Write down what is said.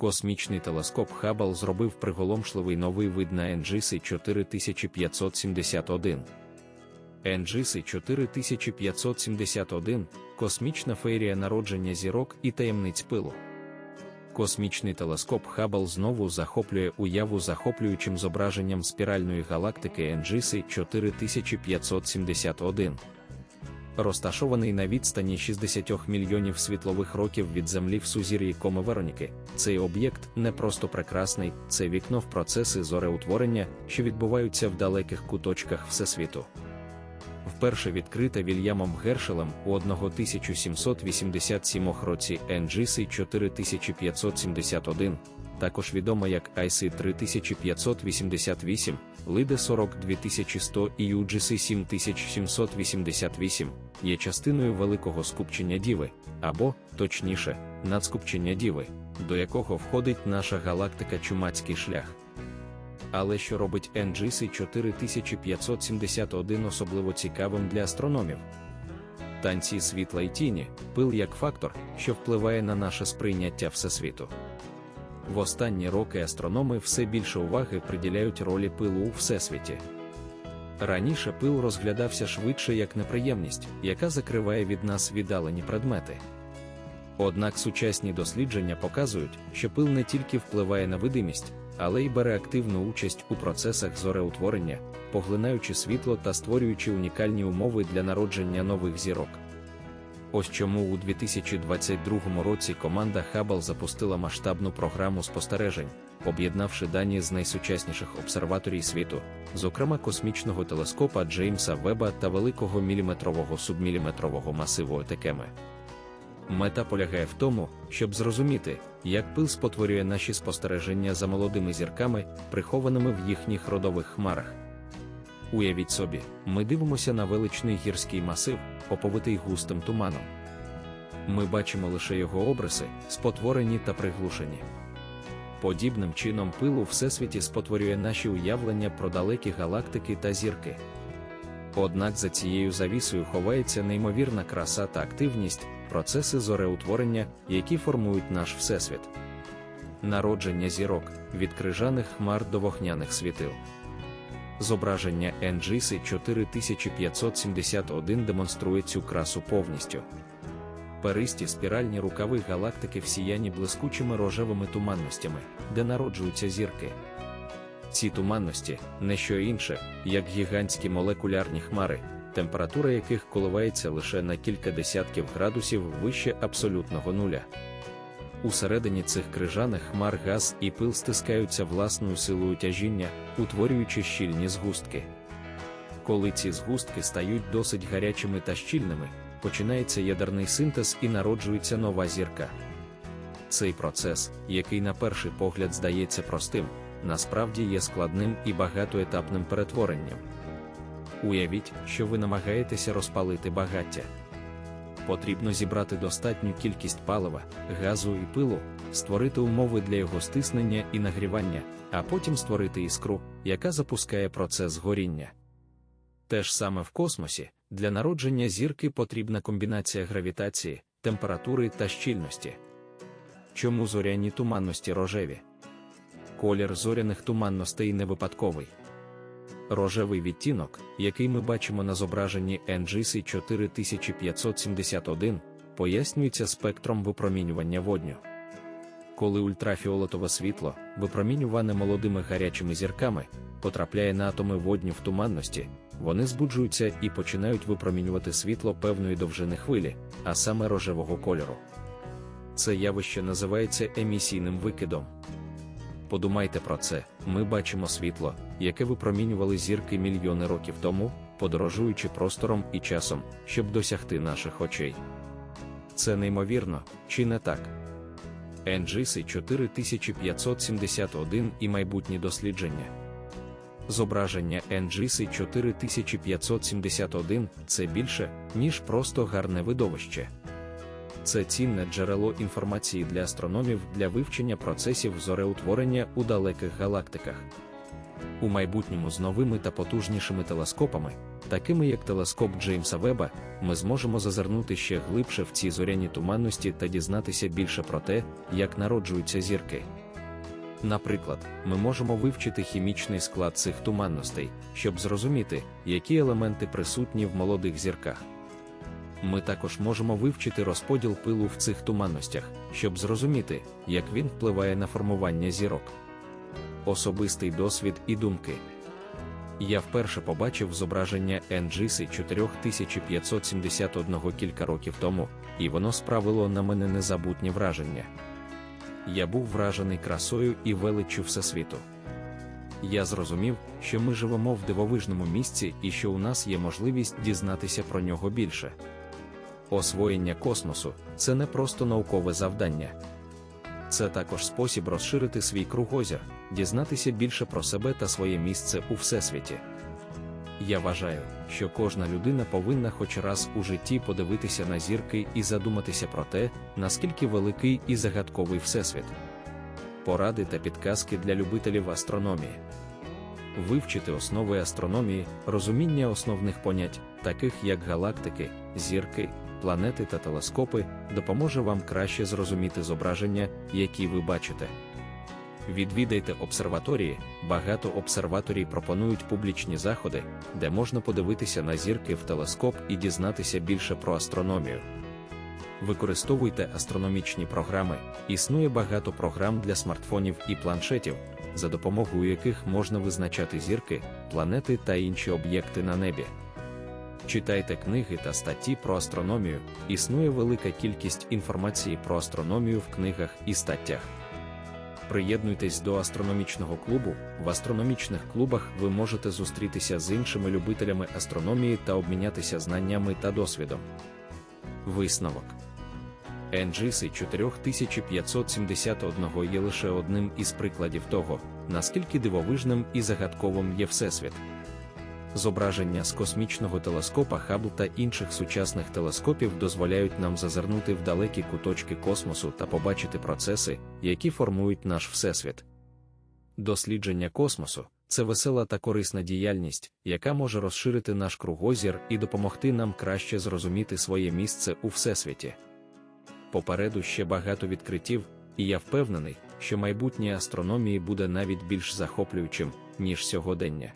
Космічний телескоп Хаббл зробив приголомшливий новий вид на NGC 4571. NGC 4571 космічна феєрія народження зірок і таємниць пилу. Космічний телескоп Хаббл знову захоплює уяву захоплюючим зображенням спіральної галактики NGC 4571 розташований на відстані 60 мільйонів світлових років від Землі в сузір'ї Коми Вероніки. Цей об'єкт не просто прекрасний, це вікно в процеси зореутворення, що відбуваються в далеких куточках Всесвіту. Вперше відкрита Вільямом Гершелем у 1787 році NGC 4571, також відома як IC 3588, LIDE 42100 і UGC 7788, є частиною великого скупчення Діви, або, точніше, надскупчення Діви, до якого входить наша галактика Чумацький шлях. Але що робить NGC 4571 особливо цікавим для астрономів? Танці світла і тіні, пил як фактор, що впливає на наше сприйняття Всесвіту. В останні роки астрономи все більше уваги приділяють ролі пилу у всесвіті. Раніше пил розглядався швидше як неприємність, яка закриває від нас віддалені предмети. Однак сучасні дослідження показують, що пил не тільки впливає на видимість, але й бере активну участь у процесах зореутворення, поглинаючи світло та створюючи унікальні умови для народження нових зірок. Ось чому у 2022 році команда Hubble запустила масштабну програму спостережень, об'єднавши дані з найсучасніших обсерваторій світу, зокрема космічного телескопа Джеймса Веба та великого міліметрового субміліметрового масиву Етекеми. Мета полягає в тому, щоб зрозуміти, як пил спотворює наші спостереження за молодими зірками, прихованими в їхніх родових хмарах. Уявіть собі, ми дивимося на величний гірський масив, оповитий густим туманом. Ми бачимо лише його обриси, спотворені та приглушені. Подібним чином пил у всесвіті спотворює наші уявлення про далекі галактики та зірки. Однак за цією завісою ховається неймовірна краса та активність, процеси зореутворення, які формують наш всесвіт. Народження зірок від крижаних хмар до вогняних світил. Зображення NGC 4571 демонструє цю красу повністю. Перисті спіральні рукави галактики всіяні блискучими рожевими туманностями, де народжуються зірки. Ці туманності не що інше, як гігантські молекулярні хмари, температура яких коливається лише на кілька десятків градусів вище абсолютного нуля. Усередині цих крижаних хмар газ і пил стискаються власною силою тяжіння, утворюючи щільні згустки. Коли ці згустки стають досить гарячими та щільними, починається ядерний синтез і народжується нова зірка. Цей процес, який на перший погляд здається простим, насправді є складним і багатоетапним перетворенням. Уявіть, що ви намагаєтеся розпалити багаття. Потрібно зібрати достатню кількість палива, газу і пилу, створити умови для його стиснення і нагрівання, а потім створити іскру, яка запускає процес горіння. Те ж саме в космосі, для народження зірки потрібна комбінація гравітації, температури та щільності. Чому зоряні туманності рожеві? Колір зоряних туманностей не випадковий. Рожевий відтінок, який ми бачимо на зображенні NGC 4571, пояснюється спектром випромінювання водню. Коли ультрафіолетове світло, випромінюване молодими гарячими зірками, потрапляє на атоми водню в туманності, вони збуджуються і починають випромінювати світло певної довжини хвилі, а саме рожевого кольору. Це явище називається емісійним викидом. Подумайте про це, ми бачимо світло, яке випромінювали зірки мільйони років тому, подорожуючи простором і часом, щоб досягти наших очей. Це неймовірно, чи не так? NGC 4571 і майбутні дослідження. Зображення NGC 4571 це більше, ніж просто гарне видовище. Це цінне джерело інформації для астрономів для вивчення процесів зореутворення у далеких галактиках. У майбутньому з новими та потужнішими телескопами такими як телескоп Джеймса Веба, ми зможемо зазирнути ще глибше в ці зоряні туманності та дізнатися більше про те, як народжуються зірки. Наприклад, ми можемо вивчити хімічний склад цих туманностей, щоб зрозуміти, які елементи присутні в молодих зірках. Ми також можемо вивчити розподіл пилу в цих туманностях, щоб зрозуміти, як він впливає на формування зірок. Особистий досвід і думки. Я вперше побачив зображення NGC 4571 кілька років тому, і воно справило на мене незабутнє враження. Я був вражений красою і величчю Всесвіту. Я зрозумів, що ми живемо в дивовижному місці і що у нас є можливість дізнатися про нього більше. Освоєння космосу це не просто наукове завдання. Це також спосіб розширити свій кругозір, дізнатися більше про себе та своє місце у всесвіті. Я вважаю, що кожна людина повинна хоч раз у житті подивитися на зірки і задуматися про те, наскільки великий і загадковий всесвіт. Поради та підказки для любителів астрономії. Вивчити основи астрономії, розуміння основних понять, таких як галактики, зірки, планети та телескопи, допоможе вам краще зрозуміти зображення, які ви бачите. Відвідайте обсерваторії, багато обсерваторій пропонують публічні заходи, де можна подивитися на зірки в телескоп і дізнатися більше про астрономію. Використовуйте астрономічні програми, існує багато програм для смартфонів і планшетів, за допомогою яких можна визначати зірки, планети та інші об'єкти на небі. Читайте книги та статті про астрономію, існує велика кількість інформації про астрономію в книгах і статтях. Приєднуйтесь до астрономічного клубу. В астрономічних клубах ви можете зустрітися з іншими любителями астрономії та обмінятися знаннями та досвідом. Висновок NGC 4571 є лише одним із прикладів того, наскільки дивовижним і загадковим є Всесвіт. Зображення з космічного телескопа Хаббл та інших сучасних телескопів дозволяють нам зазирнути в далекі куточки космосу та побачити процеси, які формують наш всесвіт. Дослідження космосу це весела та корисна діяльність, яка може розширити наш кругозір і допомогти нам краще зрозуміти своє місце у всесвіті. Попереду ще багато відкриттів, і я впевнений, що майбутнє астрономії буде навіть більш захоплюючим, ніж сьогодення.